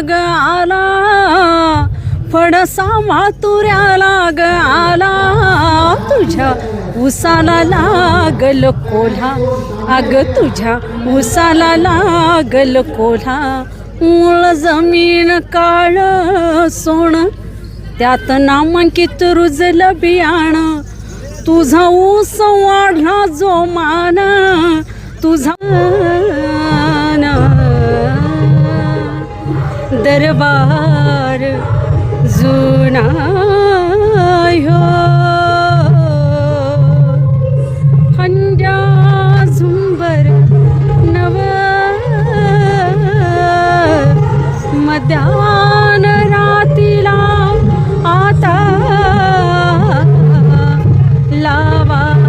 ग आला. फडसा मातुऱ्याला ग आला. तुझ्या उसाला लागल कोल्हा. अग तुझ्या उसाला लागल कोल्हा. मूळ जमीन काळ सोन त्यात नामांकित रुजलं बियाणं. तुझा ऊस वाढला जो मान. तुझा दरबार जुना हो। हंड्या झुंबर नव मध्यान रातीला आता लावा।